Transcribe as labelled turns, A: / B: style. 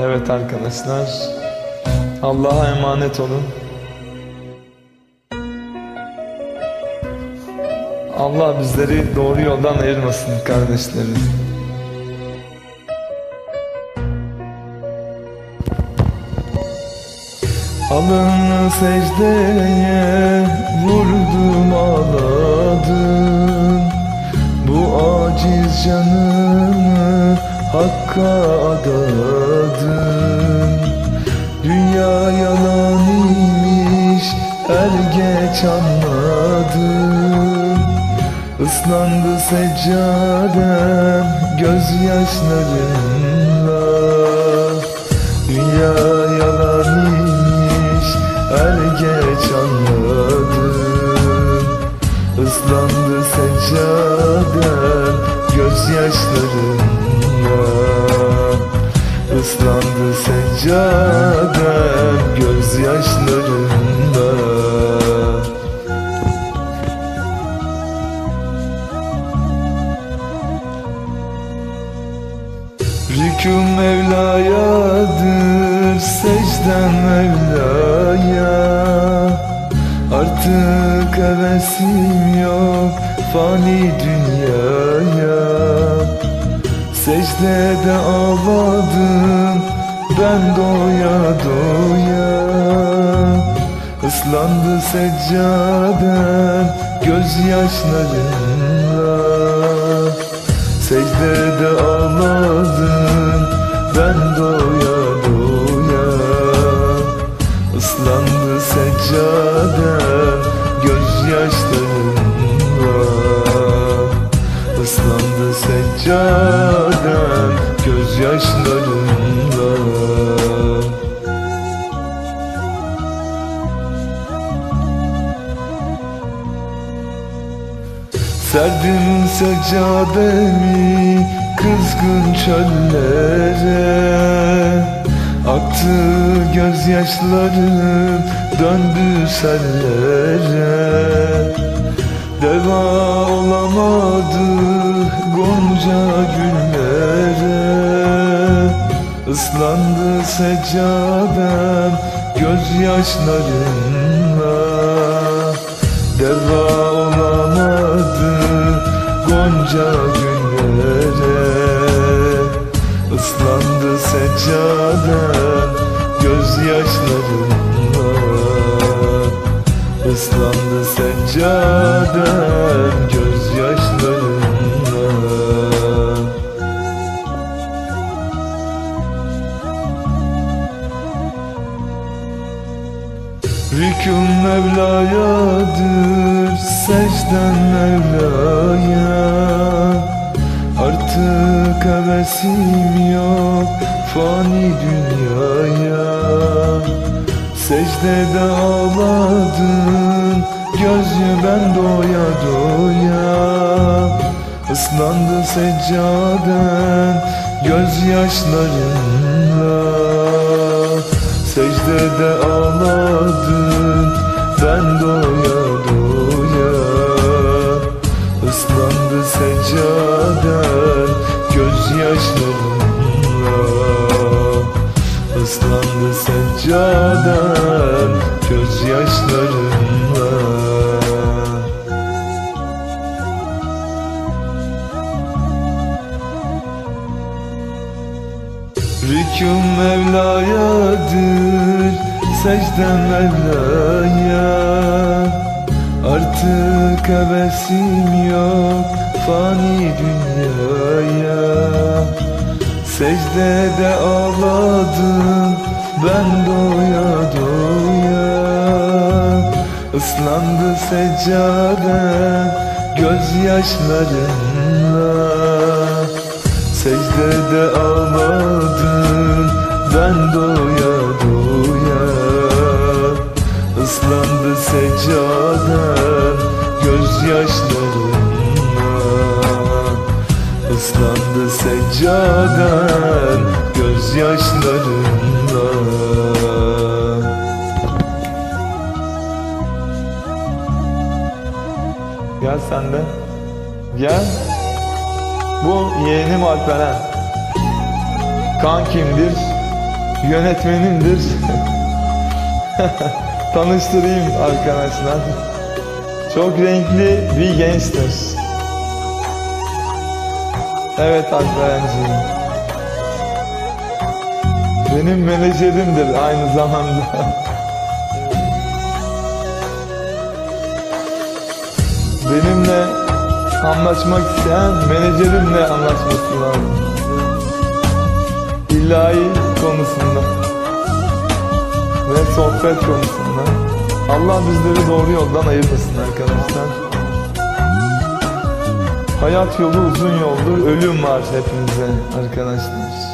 A: Evet arkadaşlar. Allah'a emanet olun. Allah bizleri doğru yoldan ayırmasın kardeşlerim. Alın secdeye vurdum ağladım Bu aciz canımı Hakk'a adadım Dünya yalan imiş er geç anladım Islandı seccadem gözyaşlarımla. Dünya yalan imiş er geç anladım Islandı seccadem gözyaşlarımla Islandı seccadem gözyaşlarımla Rüküm Mevla'yadır secdem Mevla'ya. Artık hevesim yok fani dünyaya Secdede ağladım ben doya doya. Islandı seccadem gözyaşlarımla Secdede ağladım gözyaşlarımla Serdim seccademi kızgın çöllere Aktı gözyaşlarım döndü sellere. Deva olamadı gonca güllere Islandı seccadem gözyaşlarımla. Deva olamadı gonca günlere. Islandı seccadem gözyaşlarımla. Islandı seccadem gözyaşlarımla Rüküm Mevla'yadır secden Mevla'ya Artık hevesim yok fani dünyaya. Secdede ağladım gözü ben doya doya. Islandı seccadem gözyaşlarımla Secdede ağladım seccadem gözyaşlarımla Rüküm Mevla'yadır secdem Mevla'ya. Artık hevesim yok fani dünyaya. Secdede ağladım ben doya doya Islandı seccadem gözyaşlarımla Secdede ağladım ben doya doya Islandı seccadem gözyaşlarımla Islandı seccadem gözyaşlarımla Gel sen de. Gel. Bu yeğenim Alperen. Kankimdir. yönetmenimdir. Tanıştırayım arkadaşlar. Çok renkli bir gençtir. Evet Alperen'ciğim. Benim menajerimdir aynı zamanda. Benimle anlaşmak isteyen menajerimle anlaşması lazım. İlahi konusunda ve sohbet konusunda. Allah bizleri doğru yoldan ayırmasın arkadaşlar. Hayat yolu uzun yoldur, ölüm var hepimize arkadaşlar.